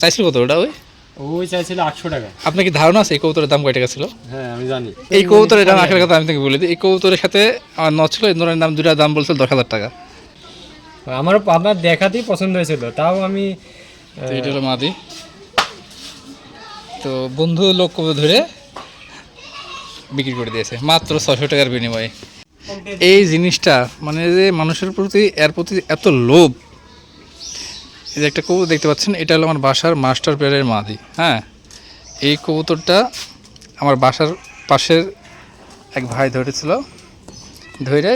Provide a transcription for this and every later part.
চাইছিল কত ওটা ওই? ওই চাইছিল আটশো টাকা। আপনার কি ধারণা আছে এই কবুতরের দাম কয় টাকা ছিল হ্যাঁ আমি জানি। এই কবুতরের দাম কথা আমি তোমাকে বলে দিই। এই কবুতরের সাথে আমার ন ছিল এই ধরনের দাম দুটা দাম বলছিল দশ হাজার টাকা। আমার আপনার দেখাতেই পছন্দ হয়েছিল তাও আমি তো এটা হলো মাদি। তো বন্ধু লোক কবুতর ধরে বিক্রি করে দিয়েছে মাত্র ছশো টাকার বিনিময়ে। এই জিনিসটা মানে যে মানুষের প্রতি এর প্রতি এত লোভ এই যে একটা কবুতর দেখতে পাচ্ছেন এটা হলো আমার বাসার মাস্টার পেয়ারের মাদি হ্যাঁ? এই কবুতরটা আমার বাসার পাশের এক ভাই ধরেছিল ধরে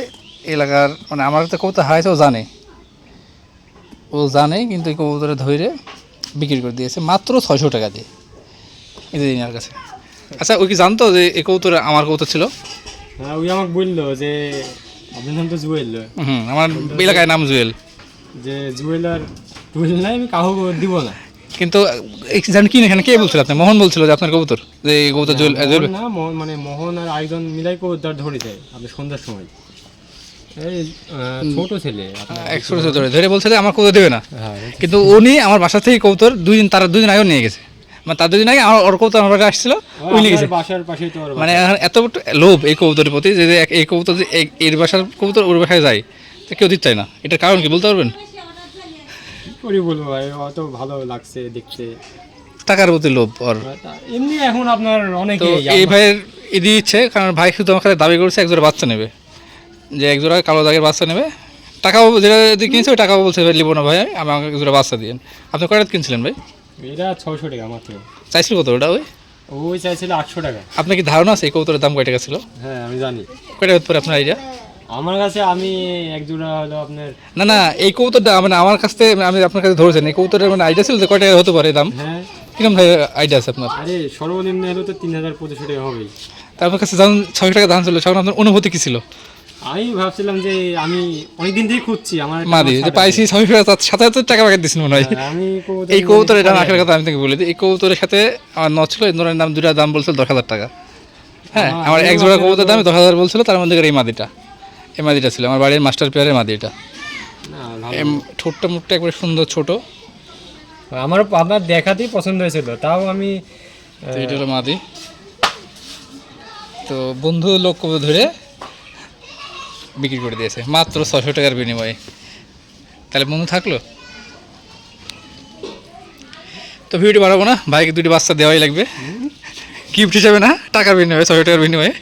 এলাকার মানে আমার তো কবুতর হারাইছে ও জানে। ও জানে কিন্তু এই কবুতরে ধরে বিক্রি করে দিয়েছে মাত্র ছয়শো টাকা দিয়ে। এটা দিন কাছে। আচ্ছা ওই কি জানতো যে এই কবুতর আমার কবুতর ছিল? হ্যাঁ ওই আমাকে বলল যে আপনার নাম তো জুয়েল। হুম আমার এলাকায় নাম জুয়েল। যে জুয়েলার জুয়েল নাই আমি কাহু দিব না। কিন্তু কি এখানে কে বলছিল আপনি মোহন বলছিল যে আপনার কবুতর যে এই কবুতর জুয়েল না মোহন- মানে মোহন আর আরেকজন মিলাই কবুতর ধরেছে আপনি সন্ধ্যার সময়। এই ছোট ছেলে একশো ধরে ধরে বলছে যে আমার কবুতর দেবে না। হ্যাঁ কিন্তু উনি আমার বাসা থেকে কবুতর দুই দিন তারা দুই দিন আগেও নিয়ে গেছে। মানে তার দুদিন আগে আমার ওর কবুতর আমার বাসায় আসছিল উনি নিয়ে গেছে। বাসার পাশেই তো মানে এত লোভ এই কবুতরের প্রতি যে এই কবুতর যে এর বাসার কবুতর ওর বাসায় যায় তো কেউ দিতে চায় না। এটার কারণ কি বলতে পারবেন? করি বলব ভাই অত ভালো লাগছে দেখতে। টাকার প্রতি লোভ ওর। তা- এমনি এখন আপনার অনেক এই ভাইয়ের ইদি ইচ্ছে কারণ ভাই শুধু আমার কাছে দাবি করেছে একজোড়া বাচ্চা নেবে। যে একজোড়া কালো দাগের বাচ্চা নেবে। টাকাও যেটা কিনেছে ওই টাকাও বলছে ভাই লিবো না ভাই আমি আমাকে একজোড়া বাচ্চা দিন আপনি কয়টা কিনছিলেন ভাই? এটা ছয়শো টাকা মাত্র। চাইছিল কত ওটা ওই? ওই চাইছিল আটশো টাকা। আপনার কি ধারণা আছে এই কবুতরের দাম কয় টাকা ছিল? হ্যাঁ আমি জানি। কয়টা হতে পারে আপনার আইডিয়া আমার কাছে আমি এক জোড়া হলো আপনার না না এই কবুতরটা মানে আমার কাছ থেকে আমি আপনার কাছে ধরেছেন এই কবুতরের মানে আইডিয়া ছিল যে কয় টাকা হতে পারে দাম। হ্যাঁ। কীরকম ভাই আইডিয়া আছে আপনার? আরে সর্বনিম্ন হলো তো তিন হাজার পঁচিশশো টাকা হবেই। কাছে যখন টাকা দাম ছিল তখন আপনার অনুভূতি কি ছিল? আমি ভাবছিলাম যে আমি অনেকদিন থেকে খুঁজছি আমার মাদি যে পাইছি টাকা তার সাথে সাথে টাকা পাকা দিচ্ছেন মনে হয়। কবুতর এই কবুতরের মানে আসার কথা আমি বলে এই কবুতরের সাথে আমার ন ছিল এই ধরনের দাম দুটা দাম বলছিল দশ হাজার টাকা। হ্যাঁ আমার- এক জোড়া কবুতর দামে দশ হাজার বলছিল তার মধ্যে এই মাদিটা। এই মাদিটা ছিল আমার বাড়ির মাস্টার পেয়ারের মাদি এটা না, ভালো। এম, ঠোঁটটা মুখটা একবারে সুন্দর ছোট। আমার আপনার দেখাতেই পছন্দ হয়েছিল তাও আমি এটা হলো মাদি। তো বন্ধু লোক ধরে বিক্রি করে দিয়েছে মাত্র ছশো টাকার বিনিময়ে। তাহলে বন্ধু থাকল? তো ভিডিওটি বাড়াবো না ভাইকে দুটি বাচ্চা দেওয়াই লাগবে। গিফট হিসাবে না টাকার বিনিময়ে ছশো টাকার বিনিময়ে।